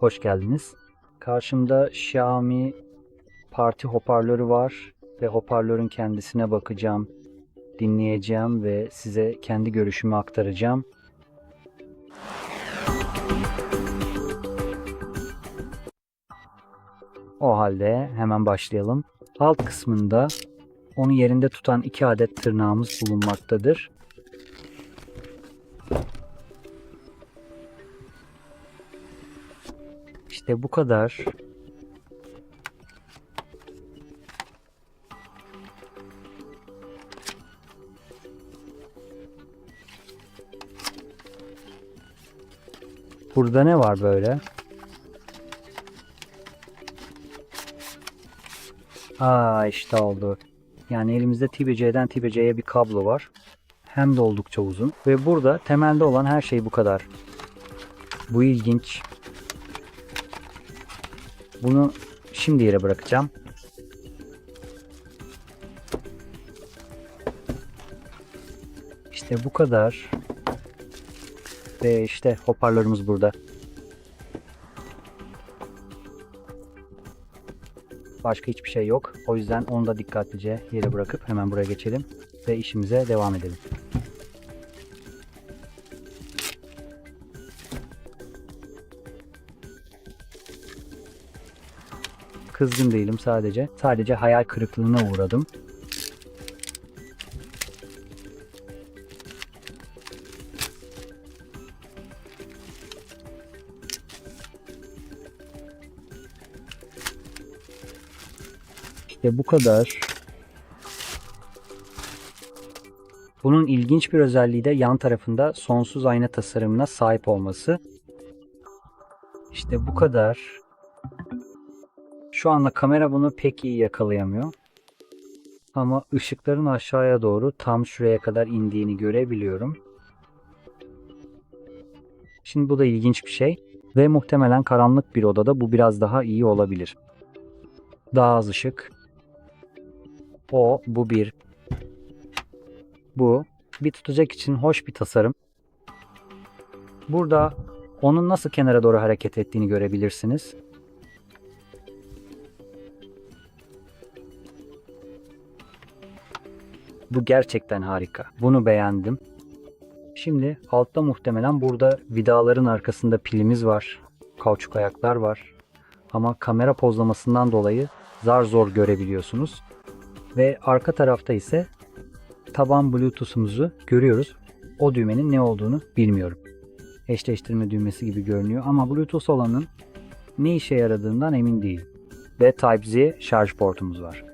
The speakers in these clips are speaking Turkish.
Hoş geldiniz. Karşımda Xiaomi parti hoparlörü var ve hoparlörün kendisine bakacağım, dinleyeceğim ve size kendi görüşümü aktaracağım. O halde hemen başlayalım. Alt kısmında onu yerinde tutan iki adet tırnağımız bulunmaktadır. İşte bu kadar. Burada ne var böyle? Aa işte oldu. Yani elimizde TBC'den TBC'ye bir kablo var. Hem de oldukça uzun. Ve burada temelde olan her şey bu kadar. Bu ilginç. Bunu şimdi yere bırakacağım. İşte bu kadar. Ve işte hoparlörümüz burada. Başka hiçbir şey yok. O yüzden onu da dikkatlice yere bırakıp hemen buraya geçelim ve işimize devam edelim. Kızgın değilim sadece. Sadece hayal kırıklığına uğradım. İşte bu kadar. Bunun ilginç bir özelliği de yan tarafında sonsuz ayna tasarımına sahip olması. İşte bu kadar. Şu anda kamera bunu pek iyi yakalayamıyor. Ama ışıkların aşağıya doğru tam şuraya kadar indiğini görebiliyorum. Şimdi bu da ilginç bir şey. Ve muhtemelen karanlık bir odada bu biraz daha iyi olabilir. Daha az ışık. O, bu bir. Bu. Bir tutacak için hoş bir tasarım. Burada onun nasıl kenara doğru hareket ettiğini görebilirsiniz. Bu gerçekten harika. Bunu beğendim. Şimdi altta muhtemelen burada vidaların arkasında pilimiz var. Kauçuk ayaklar var. Ama kamera pozlamasından dolayı zar zor görebiliyorsunuz. Ve arka tarafta ise taban bluetooth'umuzu görüyoruz. O düğmenin ne olduğunu bilmiyorum. Eşleştirme düğmesi gibi görünüyor ama bluetooth olanın ne işe yaradığından emin değilim. Ve Type-C şarj portumuz var.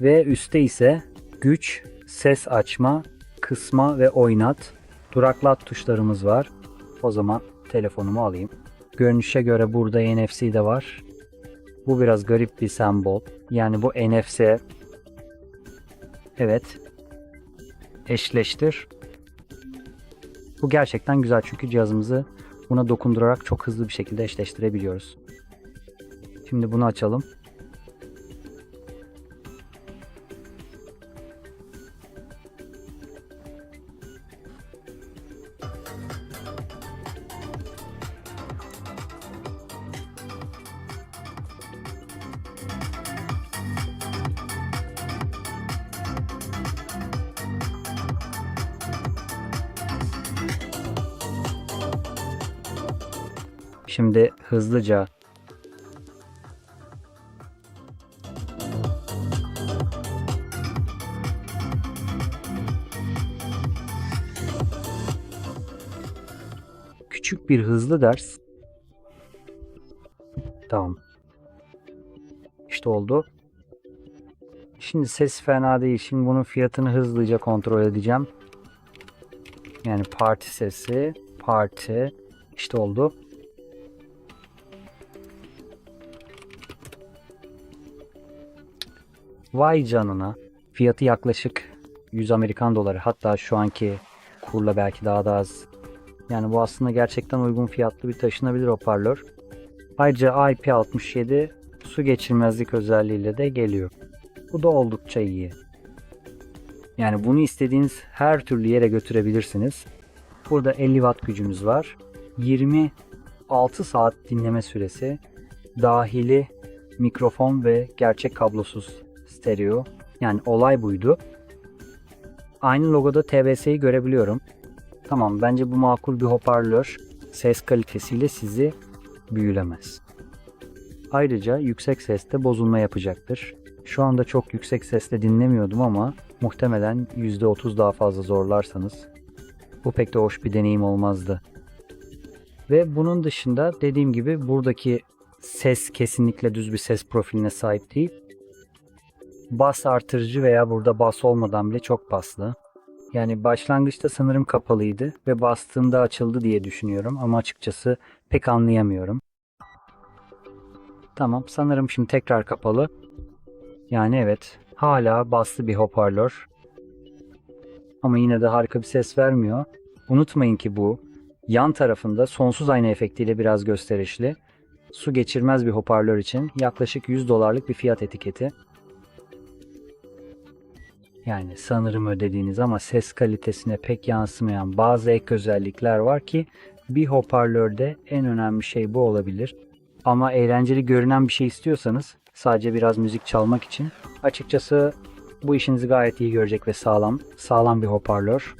Ve üstte ise güç, ses açma, kısma ve oynat, duraklat tuşlarımız var. O zaman telefonumu alayım. Görünüşe göre burada NFC de var. Bu biraz garip bir sembol. Yani bu NFC. Evet. Eşleştir. Bu gerçekten güzel çünkü cihazımızı buna dokundurarak çok hızlı bir şekilde eşleştirebiliyoruz. Şimdi bunu açalım. Şimdi hızlıca küçük bir hızlı ders. Tamam. İşte oldu. Şimdi ses fena değil. Şimdi bunun fiyatını hızlıca kontrol edeceğim. Yani parti sesi, parti işte oldu. Vay canına. Fiyatı yaklaşık 100 Amerikan doları. Hatta şu anki kurla belki daha da az. Yani bu aslında gerçekten uygun fiyatlı bir taşınabilir hoparlör. Ayrıca IP67 su geçirmezlik özelliğiyle de geliyor. Bu da oldukça iyi. Yani bunu istediğiniz her türlü yere götürebilirsiniz. Burada 50 watt gücümüz var. 20 6 saat dinleme süresi, dahili mikrofon ve gerçek kablosuz stereo. Yani olay buydu. Aynı logoda TBS'yi görebiliyorum. Tamam bence bu makul bir hoparlör ses kalitesiyle sizi büyülemez. Ayrıca yüksek seste bozulma yapacaktır. Şu anda çok yüksek sesle dinlemiyordum ama muhtemelen %30 daha fazla zorlarsanız bu pek de hoş bir deneyim olmazdı. Ve bunun dışında dediğim gibi buradaki ses kesinlikle düz bir ses profiline sahip değil. Bas artırıcı veya burada bas olmadan bile çok baslı. Yani başlangıçta sanırım kapalıydı ve bastığımda açıldı diye düşünüyorum ama açıkçası pek anlayamıyorum. Tamam sanırım şimdi tekrar kapalı. Yani evet hala baslı bir hoparlör. Ama yine de harika bir ses vermiyor. Unutmayın ki bu yan tarafında sonsuz ayna efektiyle biraz gösterişli. Su geçirmez bir hoparlör için yaklaşık 100 dolarlık bir fiyat etiketi. Yani sanırım ödediğiniz ama ses kalitesine pek yansımayan bazı ek özellikler var ki bir hoparlörde en önemli şey bu olabilir. Ama eğlenceli görünen bir şey istiyorsanız sadece biraz müzik çalmak için açıkçası bu işinizi gayet iyi görecek ve sağlam, sağlam bir hoparlör.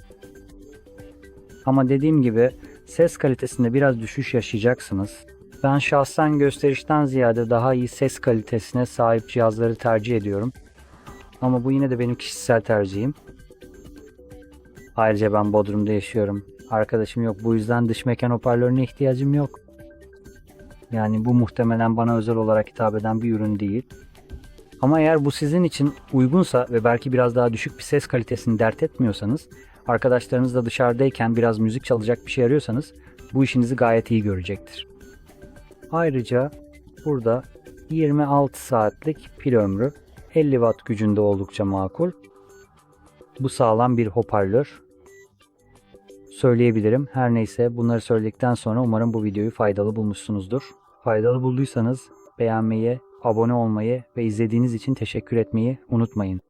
Ama dediğim gibi ses kalitesinde biraz düşüş yaşayacaksınız. Ben şahsen gösterişten ziyade daha iyi ses kalitesine sahip cihazları tercih ediyorum. Ama bu yine de benim kişisel tercihim. Ayrıca ben Bodrum'da yaşıyorum. Arkadaşım yok. Bu yüzden dış mekan hoparlörüne ihtiyacım yok. Yani bu muhtemelen bana özel olarak hitap eden bir ürün değil. Ama eğer bu sizin için uygunsa ve belki biraz daha düşük bir ses kalitesini dert etmiyorsanız, arkadaşlarınızla dışarıdayken biraz müzik çalacak bir şey arıyorsanız bu işinizi gayet iyi görecektir. Ayrıca burada 26 saatlik pil ömrü 50 watt gücünde oldukça makul. Bu sağlam bir hoparlör. Söyleyebilirim. Her neyse bunları söyledikten sonra umarım bu videoyu faydalı bulmuşsunuzdur. Faydalı bulduysanız beğenmeyi, abone olmayı ve izlediğiniz için teşekkür etmeyi unutmayın.